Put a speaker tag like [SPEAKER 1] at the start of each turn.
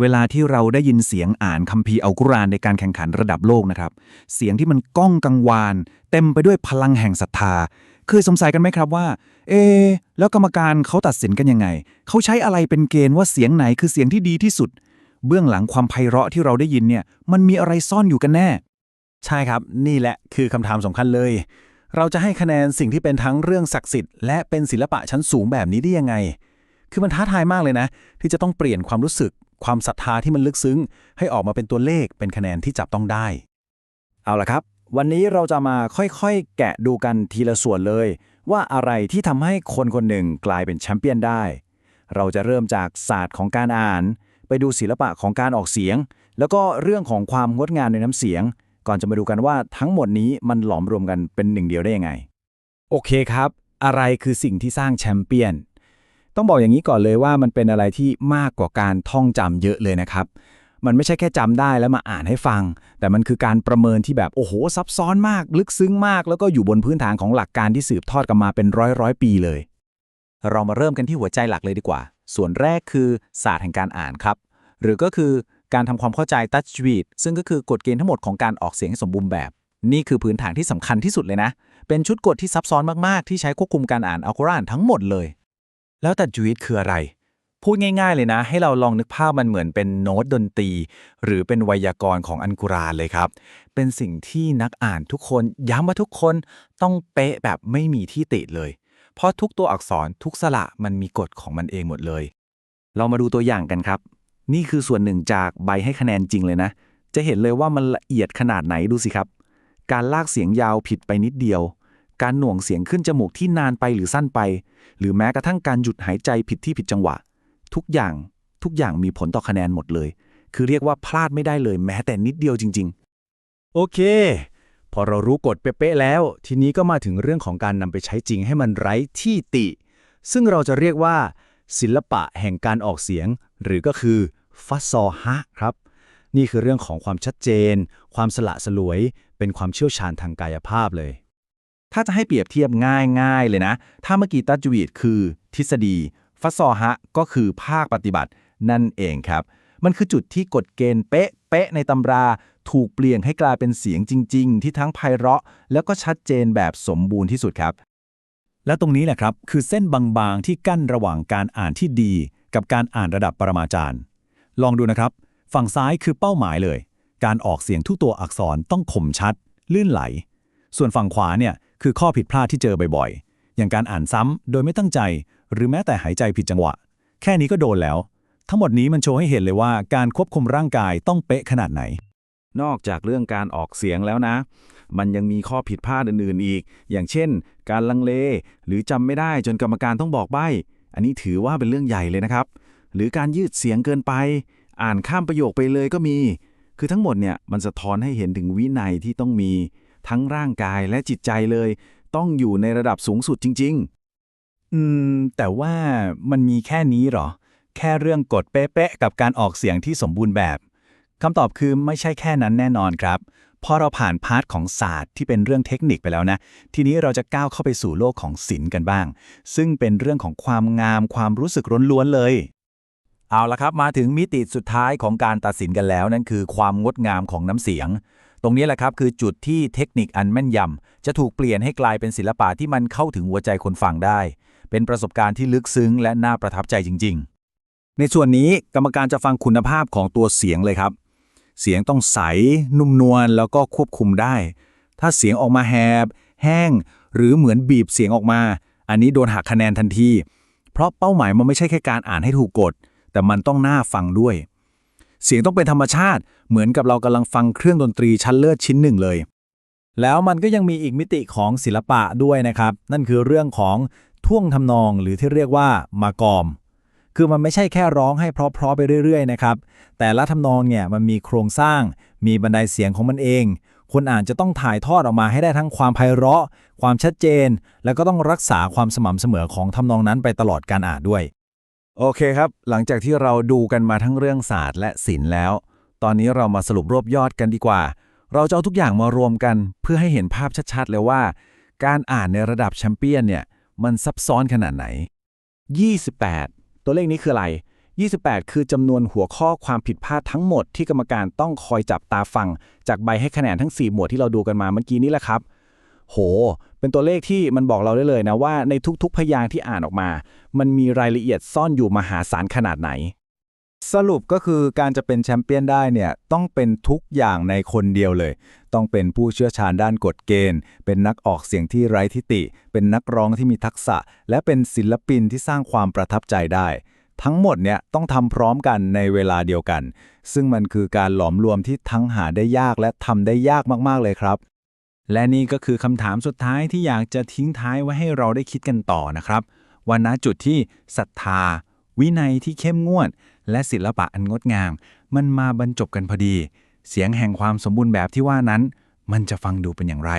[SPEAKER 1] เวลาที่เราได้ยินเสียงอ่านคัมภีร์อัลกุรอานในการแข่งขันระดับโลกนะครับ เสียงที่มันก้องกังวาน เต็มไปด้วยพลังแห่งศรัทธา เคยสงสัยกันไหมครับว่า เอ แล้วกรรมการเขาตัดสินกันยังไง เขาใช้อะไรเป็นเกณฑ์ว่าเสียงไหนคือเสียงที่ดีที่สุด เบื้องหลังความไพเราะที่เราได้ยินเนี่ย มันมีอะไรซ่อนอยู่กันแน่
[SPEAKER 2] ใช่ครับ นี่แหละคือคำถามสำคัญเลย เราจะให้คะแนนสิ่งที่เป็นทั้งเรื่องศักดิ์สิทธิ์และเป็นศิลปะชั้นสูงแบบนี้ได้ยังไง คือมันท้าทายมากเลยนะ ที่จะต้องเปลี่ยนความรู้สึก ความศรัทธาที่มันลึกซึ้ง ให้ออกมาเป็นตัวเลขเป็นคะแนนที่จับต้องได้
[SPEAKER 3] เอาละครับ วันนี้เราจะมาค่อยๆ แกะดูกันทีละส่วนเลย ว่าอะไรที่ทำให้คนคนหนึ่งกลายเป็นแชมเปี้ยนได้ เราจะเริ่มจากศาสตร์ของการอ่าน ไปดูศิลปะของการออกเสียง แล้วก็เรื่องของความงดงามในน้ำเสียง ก่อนจะมาดูกันว่าทั้งหมดนี้มันหลอมรวมกันเป็นหนึ่งเดียวได้ยังไง
[SPEAKER 2] โอเคครับ อะไรคือสิ่งที่สร้างแชมเปี้ยน ต้องบอกอย่างนี้ก่อนเลยว่ามันเป็นอะไรที่มากกว่าการท่องจำเยอะเลยนะครับ มันไม่ใช่แค่จำได้แล้วมาอ่านให้ฟัง แต่มันคือการประเมินที่แบบโอ้โหซับซ้อนมาก ลึกซึ้งมาก แล้วก็อยู่บนพื้นฐานของหลักการที่สืบทอดกันมาเป็นร้อยร้อยปีเลย
[SPEAKER 1] เรามาเริ่มกันที่หัวใจหลักเลยดีกว่า ส่วนแรกคือศาสตร์แห่งการอ่านครับ หรือก็คือการทำความเข้าใจตัชวีดซึ่งก็คือกฎเกณฑ์ทั้งหมดของการออกเสียงให้สมบูรณ์แบบ นี่คือพื้นฐานที่สำคัญที่สุดเลยนะ เป็นชุดกฎที่ซับซ้อนมากๆ ที่ใช้ควบคุมการอ่านอัลกุรอานทั้งหมดเลย แล้วตัชวีดคืออะไร พูดง่าย ๆ เลยนะ ให้เราลองนึกภาพมันเหมือนเป็นโน้ตดนตรี หรือเป็นไวยากรณ์ของอันกุรานเลยครับ เป็นสิ่งที่นักอ่านทุกคนย้ำว่าทุกคนต้องเป๊ะแบบไม่มีที่ติเลย เพราะทุกตัวอักษรทุกสระมันมีกฎของมันเองหมดเลย เรามาดูตัวอย่างกันครับ นี่คือส่วนหนึ่งจากใบให้คะแนนจริงเลยนะ จะเห็นเลยว่ามันละเอียดขนาดไหนดูสิครับ การลากเสียงยาวผิดไปนิดเดียว การหน่วงเสียงขึ้นจมูกที่นานไปหรือสั้นไป หรือแม้กระทั่งการหยุดหายใจผิดที่ผิดจังหวะ ทุกอย่างทุกอย่างมีผลต่อคะแนนหมดเลย คือเรียกว่าพลาดไม่ได้เลยแม้แต่นิดเดียวจริง ๆ
[SPEAKER 2] โอเค พอเรารู้กฎเป๊ะๆแล้ว ทีนี้ก็มาถึงเรื่องของการนำไปใช้จริงให้มันไร้ที่ติ ซึ่งเราจะเรียกว่า ศิลปะแห่งการออกเสียง หรือก็คือฟัซอฮะครับนี่คือเรื่องของความชัดเจน ความสละสลวย เป็นความเชี่ยวชาญทางกายภาพเลย
[SPEAKER 1] ถ้าจะให้เปรียบเทียบง่ายๆเลยนะ ถ้าเมื่อกี้ตัจวีดคือทฤษฎี ฟัซอฮะก็คือภาคปฏิบัตินั่นเองครับ มันคือจุดที่กฎเกณฑ์เป๊ะเป๊ะในตำราถูกเปลี่ยนให้กลายเป็นเสียงจริง ๆ ที่ทั้งไพเราะ แล้วก็ชัดเจนแบบสมบูรณ์ที่สุดครับ
[SPEAKER 2] และตรงนี้แหละครับ คือเส้นบางๆที่กั้นระหว่างการอ่านที่ดี กับการอ่านระดับปรมาจารย์ ลองดูนะครับ ฝั่งซ้ายคือเป้าหมายเลย การออกเสียงทุกตัวอักษรต้องคมชัด ลื่นไหล ส่วนฝั่งขวาเนี่ยคือข้อผิดพลาดที่เจอบ่อยๆ อย่างการอ่านซ้ำโดยไม่ตั้งใจ หรือแม้แต่หายใจผิดจังหวะ แค่นี้ก็โดนแล้ว ทั้งหมดนี้มันโชว์ให้เห็นเลยว่าการควบคุมร่างกายต้องเป๊ะขนาดไหน
[SPEAKER 1] นอกจากเรื่องการออกเสียงแล้วนะ มันยังมีข้อผิดพลาดอื่นๆอีก อย่างเช่น การลังเล หรือจำไม่ได้จนกรรมการต้องบอกใบ้ อันนี้ถือว่าเป็นเรื่องใหญ่เลยนะครับ หรือการยืดเสียงเกินไป อ่านข้ามประโยคไปเลยก็มี คือทั้งหมดเนี่ยมันสะท้อนให้เห็นถึงวินัยที่ต้องมี ทั้งร่างกายและจิตใจเลย ต้องอยู่ในระดับสูงสุดจริง
[SPEAKER 2] อืม แต่ว่ามันมีแค่นี้หรอ แค่เรื่องกฎเป๊ะๆกับการออกเสียงที่สมบูรณ์แบบคำตอบคือไม่ใช่แค่นั้นแน่นอนครับพอเราผ่านพาร์ทของศาสตร์ที่เป็นเรื่องเทคนิคไปแล้วนะ ทีนี้เราจะก้าวเข้าไปสู่โลกของศิลป์กันบ้าง ซึ่งเป็นเรื่องของความงามความรู้สึกล้วนๆเลย
[SPEAKER 1] เอาละครับมาถึงมิติสุดท้ายของการตัดสินกันแล้วนั่นคือความงดงามของน้ำเสียง ตรงนี้แหละครับคือจุดที่เทคนิคอันแม่นยำจะถูกเปลี่ยนให้กลายเป็นศิลปะที่มันเข้าถึงหัวใจคนฟังได้ เป็นประสบการณ์ที่ลึกซึ้ง และน่าประทับใจจริง ๆ ในส่วนนี้กรรมการจะฟังคุณภาพของตัวเสียงเลยครับ เสียงต้องใส นุ่มนวลแล้วก็ควบคุมได้ ถ้าเสียงออกมาแหบ แห้ง หรือเหมือนบีบเสียงออกมา อันนี้โดนหักคะแนนทันที เพราะเป้าหมายมันไม่ใช่แค่การอ่านให้ถูกกฎแต่มันต้องน่าฟังด้วย เสียงต้องเป็นธรรมชาติ เหมือนกับเรากำลังฟังเครื่องดนตรีชั้นเลิศชิ้นหนึ่งเลย
[SPEAKER 2] แล้วมันก็ยังมีอีกมิติของศิลปะด้วยนะครับ นั่นคือเรื่องของท่วงทำนองหรือที่เรียกว่ามากอม คือมันไม่ใช่แค่ร้องให้เพราะๆไปเรื่อยๆนะครับ แต่ละทำนองเนี่ยมันมีโครงสร้าง มีบันไดเสียงของมันเอง คนอ่านจะต้องถ่ายทอดออกมาให้ได้ทั้งความไพเราะ ความชัดเจน แล้วก็ต้องรักษาความสม่ำเสมอของทำนองนั้นไปตลอดการอ่านด้วย
[SPEAKER 1] โอเคครับ หลังจากที่เราดูกันมาทั้งเรื่องศาสตร์และศิลป์แล้ว ตอนนี้เรามาสรุปรวบยอดกันดีกว่า เราจะเอาทุกอย่างมารวมกัน เพื่อให้เห็นภาพชัดๆ เลยว่า การอ่านในระดับแชมเปี้ยนเนี่ยมันซับซ้อนขนาดไหน 28 ตัวเลขนี้คืออะไร
[SPEAKER 3] 28 คือจำนวนหัวข้อความผิดพลาดทั้งหมดที่กรรมการต้องคอยจับตาฟัง จากใบให้คะแนนทั้ง 4 หมวดที่เราดูกันมาเมื่อกี้นี้แหละครับ โห เป็นตัวเลขที่มันบอกเราได้เลยนะว่าในทุกๆ พยางค์ที่อ่านออกมา มันมีรายละเอียดซ่อนอยู่มหาศาลขนาดไหน
[SPEAKER 1] สรุปก็คือการจะเป็นแชมเปี้ยนได้เนี่ยต้องเป็นทุกอย่างในคนเดียวเลย ต้องเป็นผู้เชี่ยวชาญด้านกฎเกณฑ์ เป็นนักออกเสียงที่ไร้ทิฏฐิเป็นนักร้องที่มีทักษะ และเป็นศิลปินที่สร้างความประทับใจได้ ทั้งหมดเนี่ยต้องทำพร้อมกันในเวลาเดียวกัน ซึ่งมันคือการหลอมรวมที่ทั้งหาได้ยากและทำได้ยากมากๆเลยครับ และนี่ก็คือคำถามสุดท้ายที่อยากจะทิ้งท้ายไว้ให้เราได้คิดกันต่อนะครับ ว่าณจุดที่ศรัทธา วินัยที่เข้มงวด และศิลปะอันงดงาม มันมาบรรจบกันพอดี เสียงแห่งความสมบูรณ์แบบที่ว่านั้น มันจะฟังดูเป็นอย่างไร